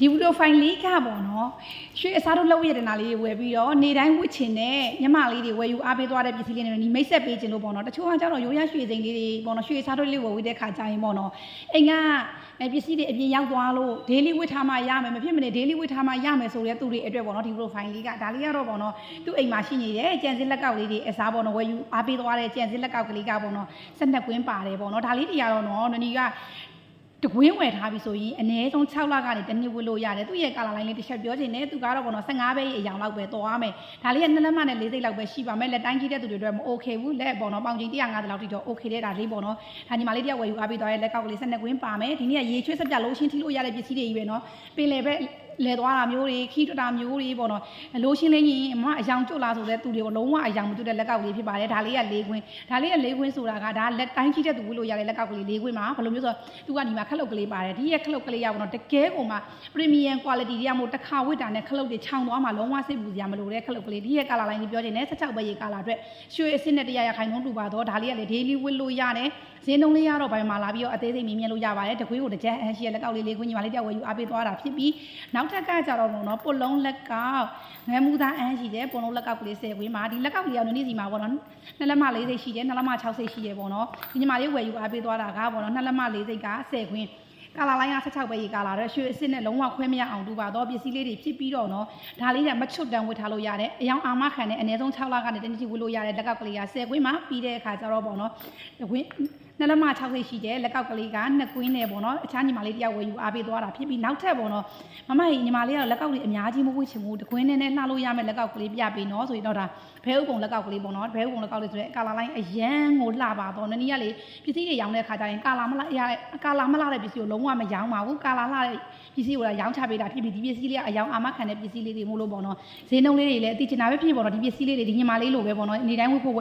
ဒီဗီဒီယိုဖိုင်လေးကပေါ့နော်ရွှေအစားတို့လောက်ရတနာလေးတွေဝယ်ပြီးတော့နေတိုင်းဝစ်ချင်တဲ့ညမလေးတွေဝယ်ယူအားပေးသွားတဲ့ပစ္စည်းလေးတွေဒီမိတ်ဆက်ပေးခြင်းလို့ပေါ့နော်တချို့ကကြတော့ရိုးရရွှေစိန်လေးတွေပေါ့နော်ရွှေအစားတို့လေးဝယ်ဝေးတဲ့ခါကျရင်ပေါ့နော်အိမ်ကအဲပစ္စည်းတွေအပြင်ရောက်သွားလို့ daily ဝတ်ထားမှရမယ်မဖြစ်မနေ daily ဝတ်ထားမှရမယ်ဆိုတဲ့သူတွေအတွက်ပေါ့နော်ဒီ profile လေးကဒါလေးကတော့ပေါ့နော်သူ့အိမ်မှာရှိနေတဲ့ကြံစည်လက်ကောက်လေးတွေအစားပေါ့နော်ဝယ်ယူအားပေးသွားတဲ့ကြံစည်လက်ကောက်ကလေးကပေါ့နော်ဆက်နှစ်ကွင်းပါတယ်ပေါ့နော်ဒါလေးတွေကတော့နော်နနီက တကွင်းဝယ်ထားပြီဆိုရင်အနည်းဆုံး6လကနေတစ်နှစ်ဝတ်လို့ရတယ်သူ့ရဲ့ကာလာလိုင်းလေးတစ်ချက်ပြောချင်တယ်သူကတော့ကတော့15ပဲအရောင်လောက်ပဲသွားမယ်ဒါလေးကနှစ်လက်မနဲ့၄စိတ်လောက်ပဲရှိပါမယ်လက်တိုင်းကြီးတဲ့သူတွေအတွက်မ okay ဘူးလက်ပေါ့နော်ပေါင်ချိန်150လောက်တိတော့ okay တဲ့ဒါလေးပေါ့နော်ဒါညီမလေးတယောက်ဝယ်ယူအားပေးသွားရဲ့လက်ကောက်ကလေး12ကွင်းပါမယ်ဒီနေ့ကရေချွေးဆက်ပြလုံးရှင်းထိလို့ရတဲ့ပစ္စည်းတွေကြီးပဲနော်ပင်လယ်ပဲလဲသွားတာမျိုးတွေခီးတွတာမျိုးတွေပေါ့နော်လိုရှင်းလေးရင်အမအယောင်ကျွတ်လာဆိုတဲ့သူတွေကိုလုံးဝအယောင်မကျွတ်တဲ့လက်ကောက်ကလေးဖြစ်ပါတယ်ဒါလေးက၄ကွင်းဒါလေးက၄ကွင်းဆိုတာကဒါလက်တိုင်းကြီးတဲ့သူဝတ်လို့ရတဲ့လက်ကောက်ကလေး၄ကွင်းမှာဘယ်လိုမျိုးဆိုတော့သူကဒီမှာခလုတ်ကလေးပါတယ်ဒီရဲ့ခလုတ်ကလေးရပါတော့တကယ်ကိုမှ premium quality တွေကမို့တစ်ခါဝတ်တာနဲ့ခလုတ်တွေခြောင်သွားမှလုံးဝစိတ်ပူစရာမလိုတဲ့ခလုတ်ကလေးဒီရဲ့ color line ကြီးပြောချင်တယ်16ပဲရေ color အတွက်ရွှေအစ်စ်နဲ့တရားရခိုင်နှုန်းတူပါတော့ဒါလေးကလေ daily ဝတ်လို့ရတယ်ဈေးနှုန်းလေးရတော့ဘယ်မှာလာပြီးတော့အသေးစိတ်မြင်မြင်လို့ရပါတယ်တကွေးကိုတစ်ချက်အရှိရဲ့လက်ကောက်လေးလေးကွင်းညီမလေးတယောက်ဝယ်ယူအားပေးသွားတာဖြစ်ပြီးနောက်ထပ်ကကြတော့နော်ပုတ်လုံးလက်ကောက်ငယ်မူသားအန်းရှိတယ်ပုတ်လုံးလက်ကောက်ကလေး10ကွင်းမှာဒီလက်ကောက်လေးကနည်းနည်းစီမှာပေါ့နော်နှစ်လက်မ၄စိတ်ရှိတယ်နှစ်လက်မ6စိတ်ရှိတယ်ပေါ့နော်ဒီညီမလေးဝယ်ယူအားပေးသွားတာကပေါ့နော်နှစ်လက်မ၄စိတ်က10ကွင်းကာလာလိုင်းက16ပဲရေကာလာတော့ရွှေအစ်စ်နဲ့လုံးဝခွဲမရအောင်တူပါတော့ပစ္စည်းလေးတွေဖြစ်ပြီးတော့နော်ဒါလေးကမချွတ်တန်ဝတ်ထားလို့ရတယ်အယောင်အာမခံတဲ့အနည်းဆုံး6လကနေတနည်းချီဝတ်လို့ရတဲ့လက်ကောက်ကလေးက10ကွင်းမှာပြီးတဲ့အခါကျတော့ပေါ့နော်တကွင်း နှလုံးမ6စိတ်ရှိတယ်လက်ကောက်ကလေးက2ကွင်းနဲ့ပေါ့နော်အခြားညီမလေးတယောက်ဝယ်ယူအားပေးသွားတာဖြစ်ပြီးနောက်ထပ်ပေါ့နော်မမကြီးညီမလေးကတော့လက်ကောက်လေးအများကြီးမဝတ်ချင်ဘူးတကွင်းနဲ့နဲ့လှလို့ရမယ့်လက်ကောက်ကလေးပြပေးနော်ဆိုရင်တော့ဒါဘဲဥပုံလက်ကောက်ကလေးပေါ့နော်ဘဲဥပုံလက်ကောက်လေးဆိုတဲ့ကာလာလိုင်းအရန်ကိုလှပါတော့နည်းနည်းကလေပစ္စည်းတွေရောင်းတဲ့အခါကျရင်ကာလာမလှရကာလာမလှတဲ့ပစ္စည်းကိုလုံးဝမရောင်းပါဘူးကာလာလှတဲ့ပစ္စည်းကိုလည်းရောင်းချပေးတာဖြစ်ပြီးဒီပစ္စည်းလေးကအယောင်အာမခံတဲ့ပစ္စည်းလေးတွေမို့လို့ပေါ့နော်ဈေးနှုန်းလေးတွေလည်းအတိကျနာပဲဖြစ်ပေါ့နော်ဒီပစ္စည်းလေးတွေဒီညီမလေးလိုပဲပေါ့နော်နေတိုင်းဝတ်ဖို့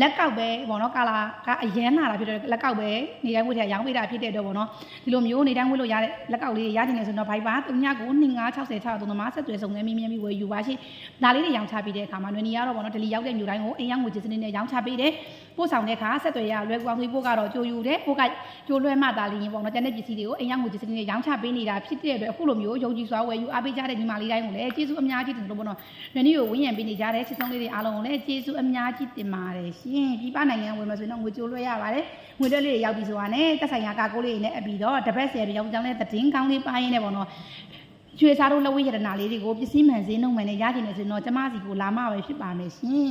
လက်ကောက်ပဲပေါ့နော်ကာလာကအရန်လာတာဖြစ်တဲ့လက်ကောက်ပဲနေတိုင်းဝတ်ထရောင်းပေးတာဖြစ်တဲ့အတွက်ပေါ့နော်ဒီလိုမျိုးနေတိုင်းဝတ်လို့ရတဲ့လက်ကောက်လေးတွေရချင်တယ်ဆိုတော့ဘိုက်ပါ39ကို2960 6သုံးသမားဆက်သွယ်ဆောင်နေမိမြမိဝယ်ယူပါရှိဒါလေးတွေရောင်းချပေးတဲ့အခါမှာနွေနီကတော့ပေါ့နော်ဒလီရောက်တဲ့မျိုးတိုင်းကိုအိမ်ရောက်ငွေကြေးစနစ်နဲ့ရောင်းချပေးတယ်ပို့ဆောင်တဲ့အခါဆက်သွယ်ရလွယ်ကူအောင်သွေးပို့ကတော့ကြိုယူတယ်ပို့ကကြိုလွှဲမှသာလင်းပေါ့နော်ကျန်တဲ့ပစ္စည်းတွေကိုအိမ်ရောက်ငွေကြေးစနစ်နဲ့ရောင်းချပေးနေတာဖြစ်တဲ့အတွက်အခုလိုမျိုးယုံကြည်စွာဝယ်ယူအားပေးကြတဲ့ဒီမာလေးတိုင်းကိုလည်းကျေးဇူးအများကြီးတင်လို့ပေါ့နော်နွေနီကိုဝင်းရံပေးနေကြတဲ့စစ်ဆုံးလေးတွေအားလုံးကိုလည်းကျေးဇူးအများကြီးတင်ပါတယ်ရှင်ပြည်ပနိုင်ငံဝင်မှာဆိုရင်တော့ငွေကြိုလွှဲရပါတယ်ငွေတွက်လေးတွေရောက်ပြီဆိုတာနဲ့တက်ဆိုင်ရာကာကိုလေးတွေနဲ့အပြီးတော့တပတ်ဆယ်တွေရောက်ကြောင်းတဲ့သတင်းကောင်းလေးပါရင်းနဲ့ပေါ့နော်ကျွေစားတို့လက်ဝဲရတနာလေးတွေကိုပစ္စည်းမှန်စင်းနှုံမှန်နဲ့ရကြတယ်ဆိုရင်တော့ကျမစီကိုလာမှပဲဖြစ်ပါမယ်ရှင်